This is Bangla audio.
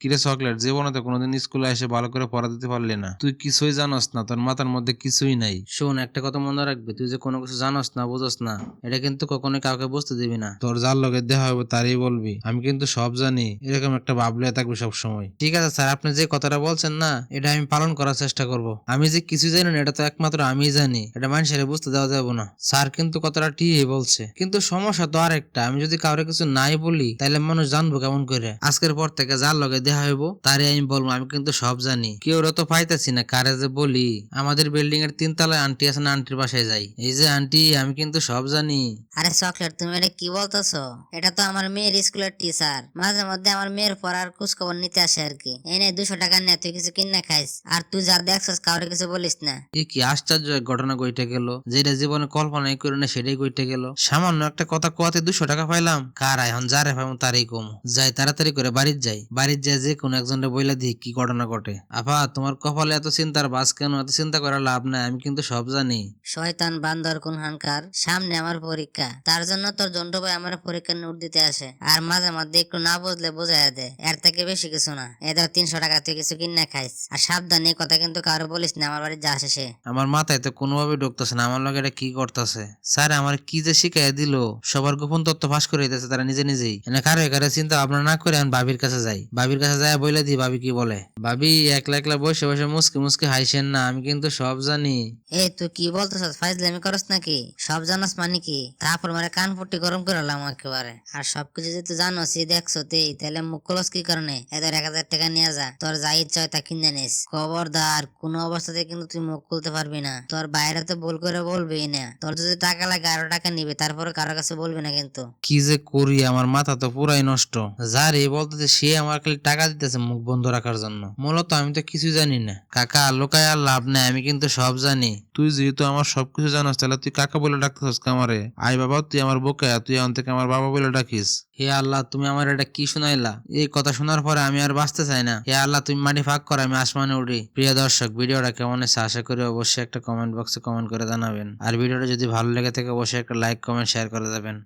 কিরে চকলেট? জীবনে তো কোনোদিন স্কুলে এসে ভালো করে পড়া দিতে পারলি না। তুই কিছুই জানোস না তোর মাথার মধ্যে কিছুই নাই। শোন একটা কথা মনে রাখবি তুই যে কোনো কিছু জানোস না বুঝোস না এটা কিন্তু কখনোই কাউকে বুঝতে দিবি না। তোর যার লগে দেওয়া হবে তারই বলবি আমি কিন্তু সব জানি এরকম একটা ভাবলে থাকবি সব সময় ঠিক আছে স্যার আপনি যে কথাটা বলছেন না এটা আমি পালন করার চেষ্টা করব। আমি যে কিছু জানি না এটা তো একমাত্র আমিই জানি এটা মানুষের বুঝতে দেওয়া যাবে না। স্যার কিন্তু কথাটা ঠিকই বলছে কিন্তু সমস্যা তো আরেকটা আমি যদি কাউরে কিছু নাই বলি তাহলে মানুষ জানব কেমন করে? আজকের পর থেকে যার লগে দেখা হইব তারে আমি বলব আমি কিন্তু সব জানি। কেউ তো পাইতেছি না কারে যে বলি? আমাদের বিল্ডিং এর তিন তলায় আন্টি আছে না আন্টির বাসায় যাই। এই যে আন্টি আমি কিন্তু সব জানি। আরে চকলেট তুমি এটা কি বলতেছো? এটা তো আমার মেয়ের স্কুলের টিচার মাঝে মধ্যে আমার মেয়ের পড়ার খোঁজ খবর নিতে আসে আর কি। এই নে দুশো টাকা নে তুই কিছু কিনে খাইস। আর তুই যা দেখছিস কাউরে কিছু বলিস না। এ কি আশ্চর্য এক ঘটনা ঘটে গেল যেটা জীবনে কল্পনাই করে না সেটাই ঘটে গেল। সামান্য একটা কথা কোয়াতে দুশো টাকা পাইলাম। কার এখন যারে পাইম তারই কম। যাই তাড়াতাড়ি করে বাড়ির যাই। বাড়ির যাই যে কোনো একজনের বইলা দিই কি ঘটনা ঘটে? আপা তোমার কপালে এত চিন্তার বাস কেন? এত চিন্তা করার লাভ নাই আমি কিন্তু সব জানি। শয়তান বান্দর কোন হানকার সামনে আমার পরীক্ষা। তার জন্য তোর জন্টু ভাই আমার পরীক্ষা নোট দিতে আসে। আর মাঝে মধ্যে একটু না বুঝলে বোঝাই দে এর থেকে বেশি কিছু না। এ ধর তিনশো টাকা তুই কিছু কিনে খাইস। আর সাবধানে এই কথা কিন্তু কারও বলিস না আমার বাড়ি যা আসে সে। আমার মাথায় তো কোনোভাবে ঢুকতেছে না আমার লগে এটা কি করতেছে? স্যার আমার কি যে শিখাই দিল? সবার গোপন তথ্য ফাঁস করে দিতেছে তারা নিজে নিজেই। এনে কারও কারও চিন্তা ভাবনা না করে আমি ভাবির কাছে যাই। ভাবির কাছে যাই বলে দি ভাবি কি বলে? ভাবি একলা একলা বসে বসে মুসকে মুসকে হাইছেন না আমি কিন্তু সব জানি। এই তুই কি বলতেছ ফাইজলামি করস নাকি? সব জানাস মানে কি? তারপর মানে কান ফুটি গরম করে এলাম একেবারে। আর সবকিছু যদি তুই জানোস দেখছ তুই তাহলে মুখ কলস কি কারণে? এদের এক হাজার টাকা নিয়ে যা তোর যা ইচ্ছা হয় তা কিনে নিস। খবরদার কোন অবস্থাতে কিন্তু তুই মুখ খুলতে পারবি না। তোর বাইরে তো ভুল করে বলবি না। তোর যদি টাকা লাগে আরও টাকা নিবি তারপরে কারও কাছে বলবি না কিন্তু। কি যে করি আমার মাথা তো পুরাই নষ্ট। যার এই বলতেছে সে আমার খালি টাকা দিতেছে মুখ বন্ধ রাখার জন্য। মূলত আমি তো কিছু জানি না। কাকা লোকায় আর লাভ নাই আমি কিন্তু সব জানি। তুই যেহেতু আমার সবকিছু জানাস তাহলে তুই কাকা বলে ডাকতেছিস কামারে আই বাবা তুই আমার বোকা তুই এখন থেকে আমার বাবা বলে ডাকিস। হে আল্লাহ তুমি আমার এটা কি শুনাইলা? এই কথা শোনার পরে আমি আর বাঁচতে চাই না। হে আল্লাহ তুমি মাটি ফাঁক করো আমি আসমানে উঠি। প্রিয় দর্শক ভিডিওটা কেমন এসে আশা করি অবশ্যই একটা কমেন্ট বক্সে কমেন্ট করে জানাবেন। আর ভিডিওটা যদি ভালো লেগে থাকে অবশ্যই একটা লাইক কমেন্ট শেয়ার করে দেবেন